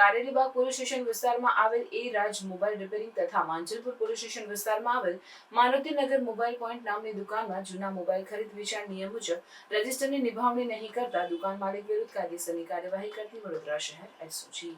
Karelibaug police station વિસ્તારમાં આવેલ એ રાજ mobile repairing તથા માંજલપુર પોલીસ સ્ટેશન વિસ્તારમાં આવેલ મારુતિનગર મોબાઈલ પોઈન્ટ નામની દુકાનમાં જૂના મોબાઈલ ખરીદ વેચાણ નિયમ મુજબ રજિસ્ટરની નિભાવણી નહીં કરતા દુકાન માલિક વિરુદ્ધ કાયદેસરની કાર્યવાહી કરતી વડોદરા શહેર એસઓજી.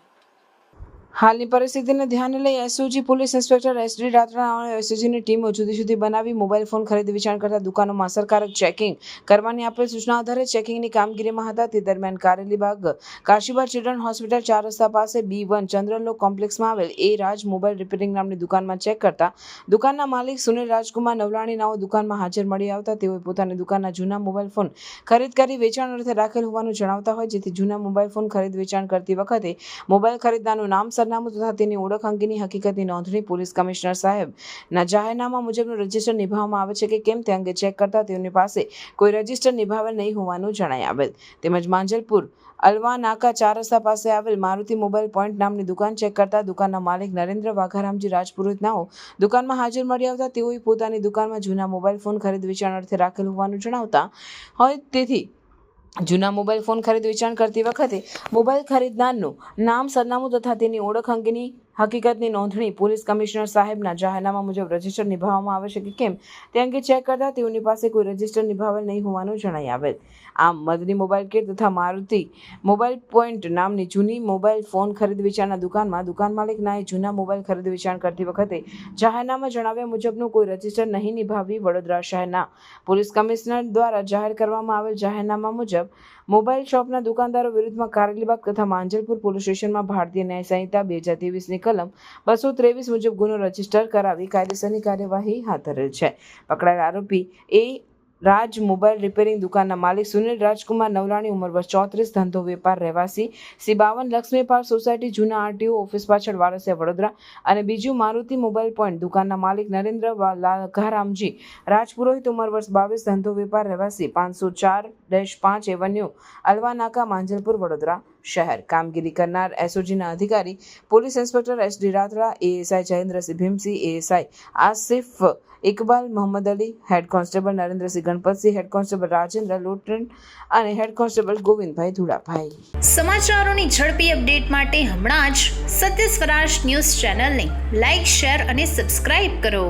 હાલની પરિસ્થિતિને ધ્યાને લઈ SOG police inspector SD Ratra અને એસઓજીની ટીમો જુદી જુદી બનાવી મોબાઈલ ફોન ખરીદી વેચાણ કરતા દુકાનોમાં અસરકારક ચેકિંગ કરવાની આપેલ સૂચના આધારે ચેકિંગની કામગીરીમાં હતા. તે દરમિયાન કારેલીબાગ કાશીબા ચિલ્ડ્રન હોસ્પિટલ ચાર રસ્તા પાસે બી વન ચંદ્રલોક કોમ્પ્લેક્સમાં આવેલ એ રાજ મોબાઈલ રિપેરિંગ નામની દુકાનમાં ચેક કરતા દુકાનના માલિક સુનિલ રાજકુમાર નવલાણી નાઓ દુકાનમાં હાજર મળી આવતા તેઓએ પોતાની દુકાનના જૂના મોબાઈલ ફોન ખરીદ કરી વેચાણ અર્થે રાખેલ હોવાનું જણાવતા હોય, જેથી જૂના મોબાઈલ ફોન ખરીદ વેચાણ કરતી વખતે મોબાઈલ ખરીદનારનું નામ સરનામું તથા તેની ઓળખ અંગેની હકીકતની નોંધણી પોલીસ કમિશનર સાહેબના જાહેરનામા મુજબનું રજિસ્ટર નિભાવવામાં આવે છે કે કેમ તે અંગે ચેક કરતા તેઓની પાસે કોઈ રજિસ્ટર નિભાવેલ નહીં હોવાનું જણાઈ આવેલ. તેમજ માંજલપુર, અલવા, નાકા, ચાર રસ્તા પાસે આવેલ મારુતિ મોબાઈલ પોઈન્ટ નામની દુકાન ચેક કરતા દુકાનના માલિક નરેન્દ્ર વાઘારામજી રાજપુરોહિત નાઓ દુકાનમાં હાજર મળી આવતા તેઓએ પોતાની દુકાનમાં જૂના મોબાઈલ ફોન ખરીદ વેચાણ અર્થે રાખેલ હોવાનું જણાવતા હોય તેથી જૂના મોબાઈલ ફોન ખરીદ વેચાણ કરતી વખતે મોબાઈલ ખરીદનારનું નામ, સરનામું તથા તેની ઓળખ અંગેની હકીકતની નોંધણી પોલીસ કમિશનર સાહેબના જાહેરનામા મુજબ રજિસ્ટર નિભાવવામાં આવે છે કે કેમ? તે અંગે ચેક કરતા તેઓની પાસે કોઈ રજિસ્ટર નિભાવેલ નહીં હોવાનું જણાઈ આવેલ. આમ, મદની મોબાઈલ કેર તથા મારુતિ મોબાઈલ પોઈન્ટ નામની જૂની મોબાઈલ ફોન ખરીદ વેચાણના દુકાનમાં દુકાન માલિક નાએ જૂના મોબાઈલ ખરીદ વેચાણ કરતી વખતે જાહેરનામા જણાવ્યા મુજબનું કોઈ રજિસ્ટર નહીં નિભાવી વડોદરા શહેરના પોલીસ કમિશનર દ્વારા જાહેર કરવામાં આવેલ જાહેરનામા મુજબ મોબાઈલ શોપના દુકાનદારો વિરુદ્ધમાં કારેલીબાગ તથા માંજલપુર પોલીસ સ્ટેશનમાં ભારતીય ન્યાય સંહિતા બે હજાર ત્રેવીસની કલમ બસો ત્રેવીસ મુજબ ગુનો રજિસ્ટર કરાવી કાયદેસરની કાર્યવાહી હાથ ધરેલ છે. પકડાયેલ આરોપી એ રાજ મોબાઈલ રિપેરિંગ દુકાનના માલિક સુનિલ રાજકુમાર નવલાણી ઉંમર વર્ષ ચોત્રીસ, ધંધો વેપાર રહેવાસી સી બાવન લક્ષ્મીપાલ સોસાયટી, જૂના આરટીઓ ઓફિસ પાછળ વારસિયા વડોદરા અને બીજું મારુતિ મોબાઈલ પોઈન્ટ દુકાનના માલિક નરેન્દ્ર લાઘારામજી રાજપુરોહિત ઉંમર વર્ષ બાવીસ, ધંધો વેપાર રહેવાસી પાંચસો ચાર ડેશ પાંચ એવન્યુ અલવા નાકા માંજલપુર, વડોદરા શહેર. કામગીરી કરનાર એસઓજીના અધિકારી, police inspector S D Ratra ASI Jayendrasinh Bhimsinh, ASI Asif Iqbal, Mohammad Ali, head constable Narendrasinh Ganpatsinh, head constable Rajendra Lotan અને હેડ કોન્સ્ટેબલ ગોવિંદભાઈ ધુડાભાઈ. સમાચારોની ઝડપી અપડેટ માટે હમણાં જ સત્ય સ્વરાજ ન્યૂઝ ચેનલને લાઇક શેર અને સબસ્ક્રાઇબ કરો.